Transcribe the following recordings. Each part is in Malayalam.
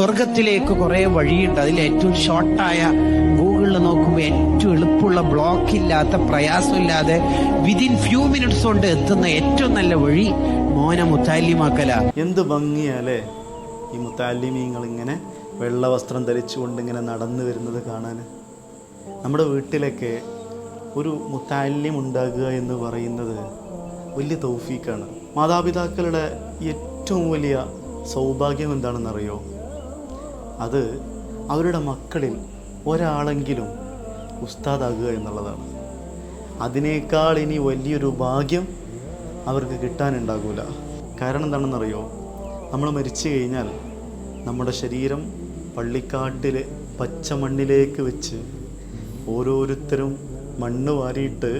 സ്വർഗത്തിലേക്ക് കുറേ വഴിയുണ്ട്. അതിൽ ഏറ്റവും ഷോർട്ടായ ഗൂഗിളിൽ നോക്കുമ്പോൾ ഏറ്റവും എളുപ്പമുള്ള ബ്ലോക്ക് ഇല്ലാത്ത പ്രയാസമില്ലാതെ വിതിൻ ഫ്യൂ മിനിറ്റ്സ് കൊണ്ട് എത്തുന്ന ഏറ്റവും നല്ല വഴി മോനെ മുത്താലിമാക്കല. എന്ത് ഭംഗിയാലേ. ഈ മുത്താലിമീങ്ങൾ ഇങ്ങനെ വെള്ള വസ്ത്രം ധരിച്ചുകൊണ്ട് ഇങ്ങനെ നടന്നു വരുന്നത് കാണാൻ. നമ്മുടെ വീട്ടിലൊക്കെ ഒരു മുത്താലിം ഉണ്ടാകുക എന്ന് പറയുന്നത് വലിയ തൗഫീക്കാണ്. മാതാപിതാക്കളുടെ ഏറ്റവും വലിയ സൗഭാഗ്യം എന്താണെന്നറിയോ? അത് അവരുടെ മക്കളിൽ ഒരാളെങ്കിലും ഉസ്താദാകുക എന്നുള്ളതാണ്. അതിനേക്കാൾ ഇനി വലിയൊരു ഭാഗ്യം അവർക്ക് കിട്ടാനുണ്ടാകൂല. കാരണം എന്താണെന്നറിയോ? നമ്മൾ മരിച്ചു കഴിഞ്ഞാൽ നമ്മുടെ ശരീരം പള്ളിക്കാട്ടിലെ പച്ചമണ്ണിലേക്ക് വെച്ച് ഓരോരുത്തരും മണ്ണ് വാരിയിട്ട്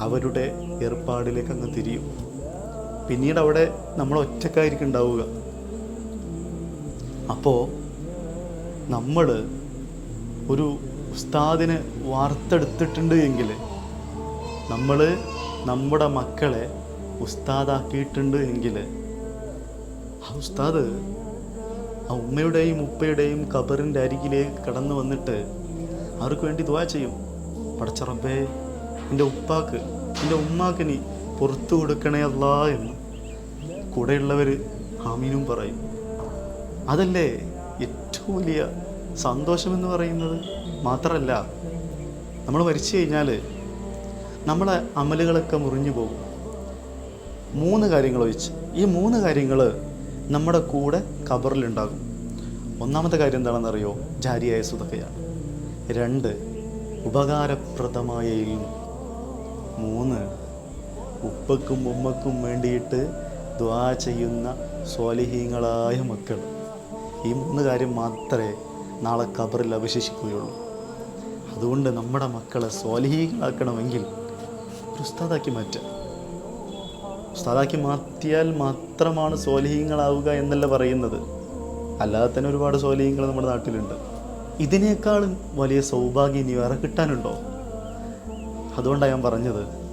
അവരുടെ ഏർപ്പാടിലേക്ക് അങ്ങ് തിരിയും. പിന്നീട് അവിടെ നമ്മൾ ഒറ്റക്കായിരിക്കും ഉണ്ടാവുക. അപ്പോൾ നമ്മൾ ഒരു ഉസ്താദിനെ വാർത്തെടുത്തിട്ടുണ്ട് എങ്കിൽ നമ്മൾ നമ്മുടെ മക്കളെ ഉസ്താദാക്കിയിട്ടുണ്ട് എങ്കിൽ ആ ഉസ്താദ് ആ ഉമ്മയുടെയും ഉപ്പയുടെയും കബറിന്റെ അരികിലേക്ക് കടന്നു വന്നിട്ട് അവർക്ക് വേണ്ടി ദുവാ ചെയ്യും. പടച്ചറബേ എന്റെ ഉപ്പാക്ക് എന്റെ ഉമ്മാക്ക് നീ പുറത്തു കൊടുക്കണേ അല്ല എന്ന് കൂടെയുള്ളവർ ഹാമീനും പറയും. അതല്ലേ ഏറ്റവും വലിയ സന്തോഷമെന്ന് പറയുന്നത് മാത്രമല്ല നമ്മൾ മരിച്ചു കഴിഞ്ഞാൽ നമ്മളെ അമലുകളൊക്കെ മുറിഞ്ഞു പോകും. മൂന്ന് കാര്യങ്ങൾ ഒഴിച്ച്. ഈ മൂന്ന് കാര്യങ്ങൾ നമ്മുടെ കൂടെ കബറിലുണ്ടാകും ഒന്നാമത്തെ കാര്യം എന്താണെന്നറിയോ? ജാരിയായ സുതക്കയാണ്. രണ്ട് ഉപകാരപ്രദമായ ഇൽമ് മൂന്ന് ഉപ്പക്കും ഉമ്മക്കും വേണ്ടിയിട്ട് ദ്വാ ചെയ്യുന്ന സ്വാലിഹീങ്ങളായ മക്കൾ. ഈ മൂന്ന് കാര്യം മാത്രമേ നാളെ കബറിൽ അവശേഷിക്കുകയുള്ളൂ. അതുകൊണ്ട് നമ്മുടെ മക്കളെ സ്വാലിഹീകളാക്കണമെങ്കിൽ ഒരു ഉസ്താദാക്കി മാറ്റുക. ഉസ്താദാക്കി മാറ്റിയാൽ മാത്രമാണ് സ്വാലിഹീങ്ങളാവുക എന്നല്ല പറയുന്നത്. അല്ലാതെ തന്നെ ഒരുപാട് സ്വാലിഹീങ്ങൾ നമ്മുടെ നാട്ടിലുണ്ട്. ഇതിനേക്കാളും വലിയ സൗഭാഗ്യം ഇനി വേറെ കിട്ടാനുണ്ടോ? അതുകൊണ്ടാണ് ഞാൻ പറഞ്ഞത്.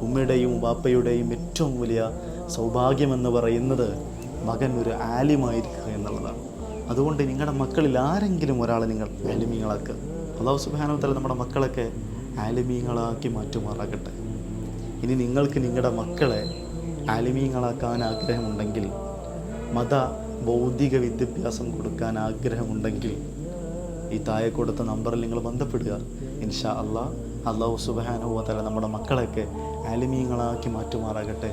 ഉമ്മയുടെയും ബാപ്പയുടെയും ഏറ്റവും വലിയ സൗഭാഗ്യമെന്ന് പറയുന്നത് മകൻ ഒരു ആലിമായിരിക്കുക എന്നുള്ളതാണ്. അതുകൊണ്ട് നിങ്ങളുടെ മക്കളിൽ ആരെങ്കിലും ഒരാളെ നിങ്ങൾ ആലിമീങ്ങളാക്കുക. അള്ളാഹു സുബാനോത്തല നമ്മുടെ മക്കളൊക്കെ ആലിമീങ്ങളാക്കി മാറ്റുമാറാകട്ടെ. ഇനി നിങ്ങൾക്ക് നിങ്ങളുടെ മക്കളെ ആലിമീങ്ങളാക്കാൻ ആഗ്രഹമുണ്ടെങ്കിൽ മത ബൗദ്ധിക വിദ്യാഭ്യാസം കൊടുക്കാൻ ആഗ്രഹമുണ്ടെങ്കിൽ ഈ താഴെ കൊടുത്ത നമ്പറിൽ നിങ്ങൾ ബന്ധപ്പെടുക. ഇൻഷാ അള്ളാഹ് അള്ളാഹു സുബാനുഭവത്തല നമ്മുടെ മക്കളൊക്കെ ആലിമീങ്ങളാക്കി മാറ്റുമാറാകട്ടെ.